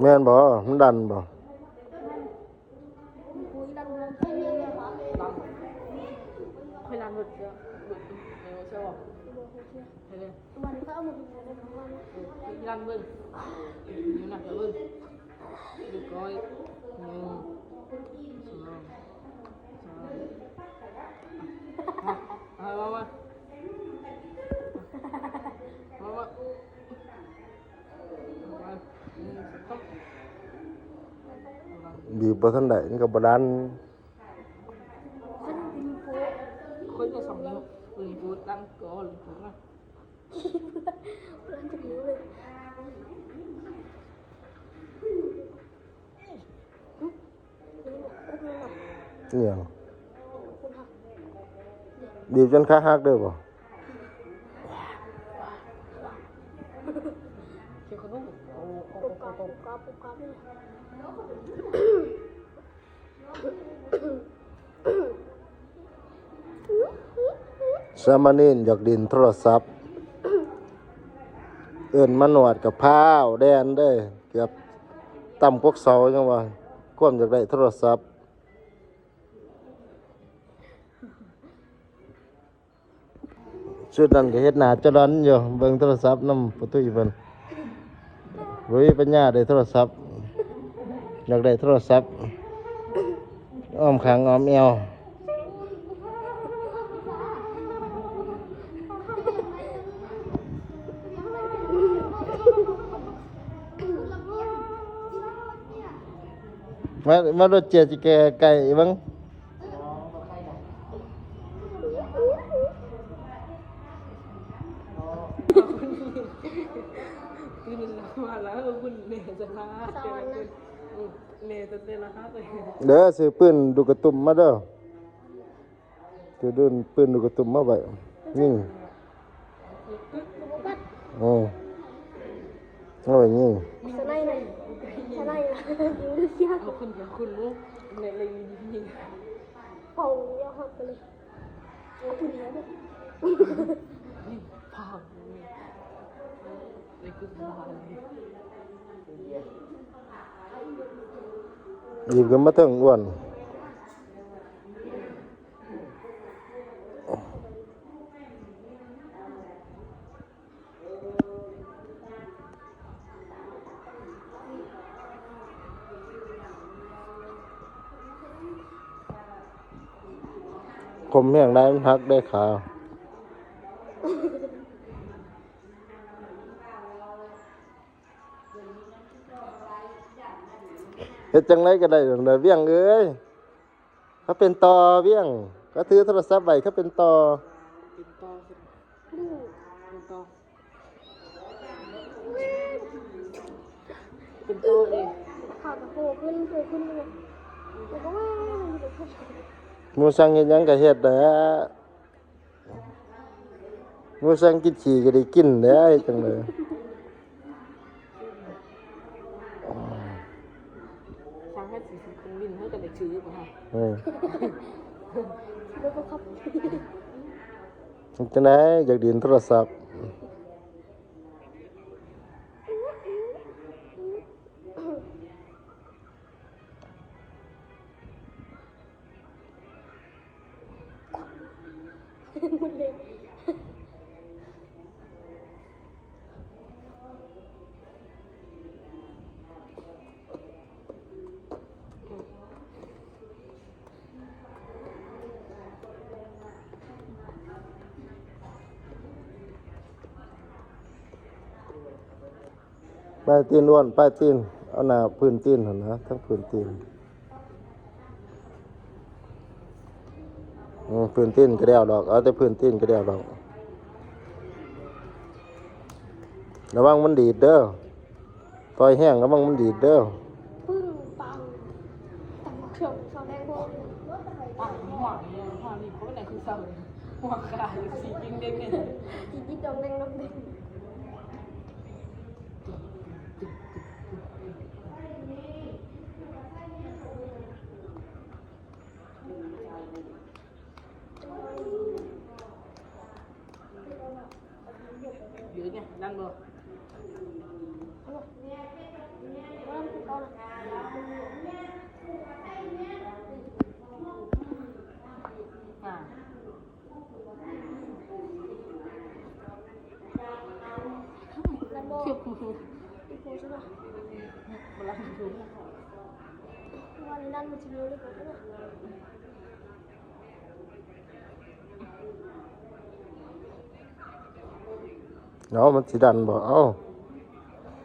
แม่นบ่มันดันบ่ คุยดันลงที่นี่เลยครับ ลังค่อยลังหมดเยอะหมดเอวใช่ป่ะเฮ้ย วันนี้ก็เอาหมดเลยทั้งวัน ลังเบิ้งอยู่หนักเบิ้งดูก้อยหนึ่งสองสามเอามามามามา บีบบ่ทันได้มันก็บ่ดัน คนกินโป๊ะ คนจะสองนิ้วหรือพูดดังก่อนหรือพูดนะ เพื่อนจะรู้เลยคุณหนัก นี่หยัง คุณหัก บีบจนขาหักเด้อบ่ สามเณรอยากดินโทรศัพท์ เอิ้นมาหนวดกับพร้าแดนเด้เกือบต่ำกว่าเสาจังว่าความอยากได้โทรศัพท์ชุดนั้นก็เฮ็ดหน้าจรันอยู่เบิ่งโทรศัพท์นำประตูอีเพิ่น บ่มีปัญญาได้โทรศัพท์ อยากได้โทรศัพท์ อ้อมขางอ้อมเอวมามารถเจียจิแกไก่เบัง เอง เด้อซื้อปืนดูกระตุ่มมาเด้อซื้อดุนปืนดูกระตุ่มมาไว้ยิงโอ้เอาไว้ยิง สไลด์เลยสไลด์เลยยิงดูเสีย เอาคุณเดี๋ยวคุณลูกในเลยยิง เป่าเยอะหักไปเลยเอาปืนเยอะเลย ยิงพาวในกุศลาเลย หยิบกันมาถึงอ้วนคมแห้งได้มันหักได้ขาเฮ็ดจังไรก็ได้ดอกเด้อเวียงเอ้ยเขาเป็นตอเวียง ก็ถือโทรศัพท์ไว้เขาเป็นตอเป็นต่อเป็นต่อเป็นต่อเองขาดโผล่ขึ้นโผล่ขึ้นเลยแล้วก็ว่ามูสังเฮ็ดหยังก็เฮ็ดแหละมูสังกินขี้ก็ได้กินแหละเฮ็ดจังได๋ฟังให้สิคุณ วินให้กันเด็กชื่อป่ะฮะเออแล้วก็ขับเฮ็ดจังได๋อยากดินโทรศัพท์ ป้ายตีนอ้วนป้ายตีนเอาหน้าพื้นตีนหั่นนะทั้งพื้นตีนอืมพื้นตีนก็ได้เอาดอกเอาแต่พื้นตีนก็ได้เอาดอกระวังมันดีดเด้อต่อยแห้งระวังมันดีดเด้อปึ้งปังตังเขียวสองแดงโบอะหัวนี่หัวนี่เขาเป็นไหนคือเศร้าหัวขาดสียิงเด้งเนี่ยจีจีดองแดงดองแดง ăn được à. Thiệt của tôi Một lần xuống Mà đến ăn một chút nữa? เทียบคู อีโพใช่ปะ เวลาถูก วันนี้นั่นมันจะเร็วเลยผมนะ เนาะมันสิดันบ่เอ้า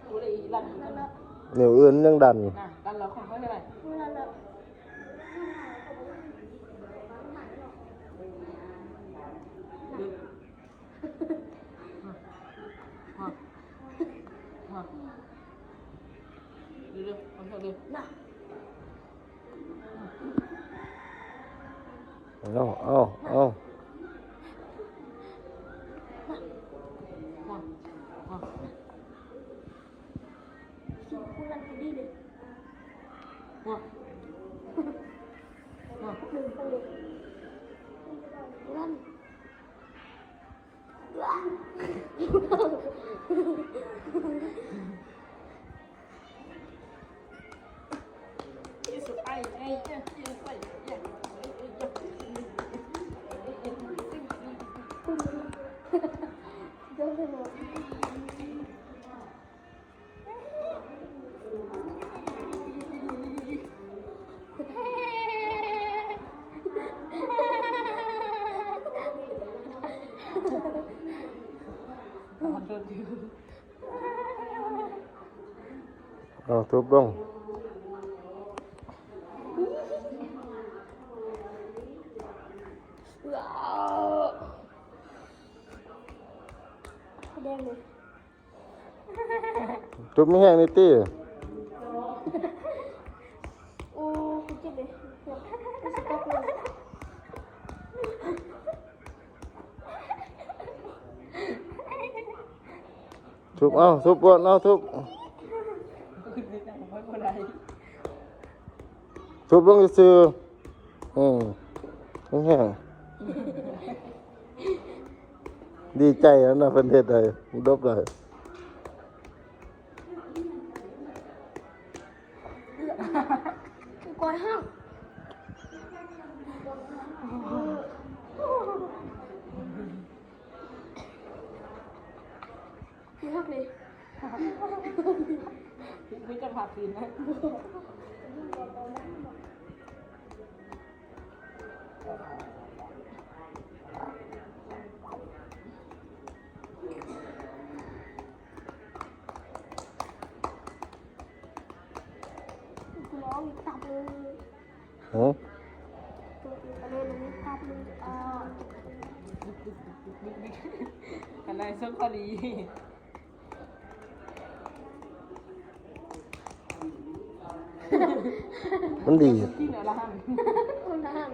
ดูเลยดัน นั่นละ นิ้วอื่นยังดัน นะดันเราของเขาเท่าไหร่ นั่นละ ดึงฮะฮะดูดูของเขาดู น่ะ เอาเอาเอา Kulang dili. Wah. Wah. Kulang. Wah. Isso, ai, ai, ai. เอาทุบลง แดงเลย ทุบไม่แห้งนี่ติ โอ้คุณเจ็บเลยสต๊อกเลย ทุบเอาทุบบ่เอาทุบ ทุบลงซื่อๆอืมไม่แห้งดีใจแล้วนะเพิ่นเฮ็ดได้ดบได้กอยห้างมีหักเลยไม่จะผ่าคืนนะ อะไรเลยตับเลยอ่าอะไรสักพอดีมันดี ที่เหนือละหันคนทหาร